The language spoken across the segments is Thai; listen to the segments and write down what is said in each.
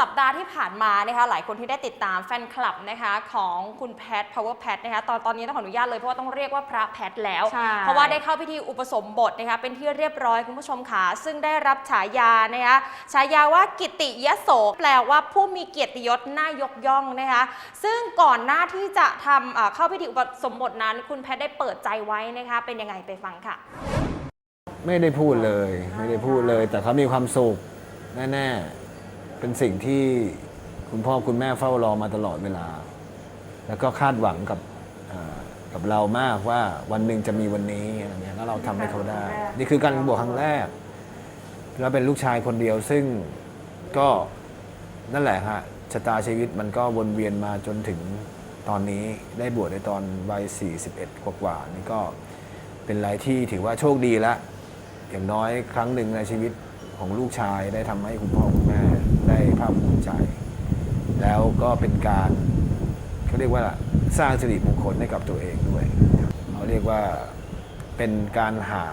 สัปดาห์ที่ผ่านมานะคะหลายคนที่ได้ติดตามแฟนคลับนะคะของคุณแพท power แพทนะคะตอนตอนนี้ต้องขออนุญาตเลยเพราะว่าต้องเรียกว่าพระแพทแล้ว ใช่ เพราะว่าได้เข้าพิธีอุปสมบทนะคะเป็นที่เรียบร้อยคุณผู้ชมค่ะซึ่งได้รับฉายานะคะฉายาว่ากิติยโส แปลว่าผู้มีเกียรติยศน่ายกย่องนะคะซึ่งก่อนหน้าที่จะทำเอ่อเข้าพิธีอุปสมบทนั้น คุณแพทได้เปิดใจไว้นะคะเป็นยังไงไปฟังค่ะ ไม่ได้พูดเลย ไม่ได้พูดเลย แต่เขามีความสุขแน่ๆ เป็นสิ่งที่คุณพ่อคุณแม่เฝ้ารอมาตลอดเวลา แล้วก็คาดหวังกับเอ่อกับเรามากว่าวันหนึ่งจะมีวันนี้อะไรเงี้ยแล้วเราทำให้เขาได้ นี่คือการบวชครั้งแรก แล้วเป็นลูกชายคนเดียวซึ่งก็นั่นแหละฮะชะตาชีวิตมันก็วนเวียนมาจนถึงตอนนี้ได้บวชในตอนวัย 41 กว่าๆนี่ก็เป็นอะไรที่ถือว่าโชคดีแล้วอย่างน้อยครั้งหนึ่งในชีวิต ของลูกชายได้ทำให้คุณพ่อคุณแม่ได้ภาคภูมิใจ แล้วก็เป็นการเขาเรียกว่าสร้างสิริมงคลให้กับตัวเองด้วยเขาเรียกว่าเป็นการหา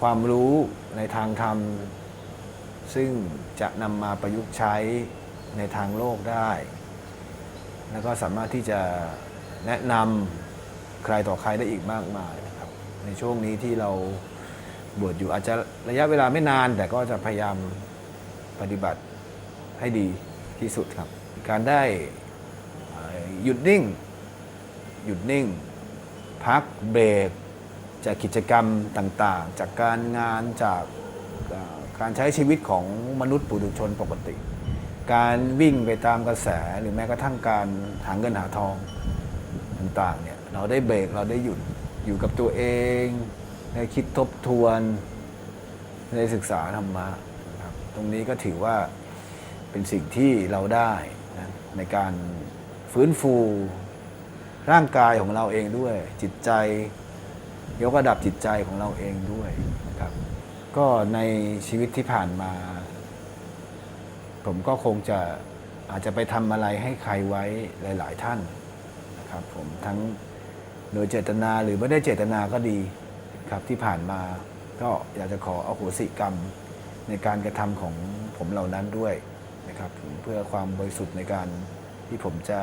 ความรู้ในทางธรรม ซึ่งจะนำมาประยุกต์ใช้ในทางโลกได้ แล้วก็สามารถที่จะแนะนำใครต่อใครได้อีกมากมายนะครับในช่วงนี้ที่เรา บวชอยู่อาจจะระยะเวลาไม่นาน แต่ก็จะพยายามปฏิบัติให้ดีที่สุดครับ การได้หยุดนิ่ง หยุดนิ่ง พักเบรกจากกิจกรรมต่างๆ จากการงานจากการใช้ชีวิตของมนุษย์ปุถุชนปกติ การวิ่งไปตามกระแสหรือแม้กระทั่งการหาเงินหาทองต่างๆเนี่ยเราได้เบรกเราได้หยุดอยู่กับตัวเอง ได้คิดทบทวน ได้ศึกษาธรรมะนะครับ ตรงนี้ก็ถือว่าเป็นสิ่งที่เราได้นะในการฟื้นฟูร่างกายของเราเองด้วย จิตใจยกระดับจิตใจของเราเองด้วยนะครับ ก็ในชีวิตที่ผ่านมา ผมก็คงจะอาจจะไปทำอะไรให้ใครไว้หลาย ๆ ท่านนะครับ ผมทั้งโดยเจตนาหรือไม่ได้เจตนาก็ดี ครับที่ผ่านมาก็อยากจะขออโหสิกรรมในการกระทำของผมเหล่านั้นด้วยนะครับผมเพื่อความบริสุทธิ์ในการที่ผมจะ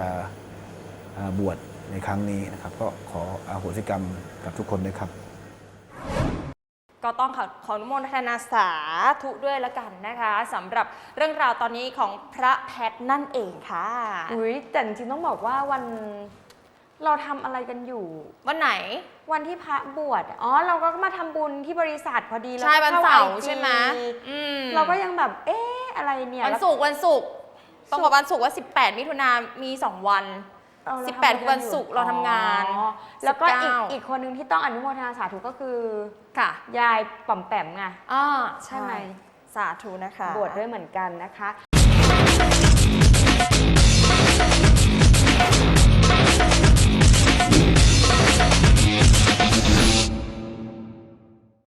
อ่าบวชในครั้งนี้นะครับ ก็ขออโหสิกรรมกับทุกคนด้วยครับ ก็ต้องขอขออนุโมทนาสาธุด้วยละกันนะคะสำหรับเรื่องราวตอนนี้ของพระแพทย์นั่นเองค่ะอุ้ยแต่จริงๆต้องบอกว่าวันเราทำอะไรกันอยู่ วันไหน วันที่พระบวชอะอ๋อเราก็มาทำบุญที่บริษัทพอดีแล้วใช่ก็วันข้ เสาร์ IG ใช่ไหมอืมเราก็ยังแบบเอ๊ะอะไรเนี่ยวันแล้วศุกร์วันศุกร์ต้องบอกวันศุกร์ว่า 18 มิถุนามี 2 วัน เออเราสิบทำแปดอะไรคือวันศุกร์เราทำงานอ๋อแล้วก็อีก19 อีกคนนึงที่ต้องอนุโมทนาสาธุก็คือ ค่ะยายป๋อมแปมไง อ่าใช่ไหม สาธุนะคะ บวชด้วยเหมือนกันนะคะ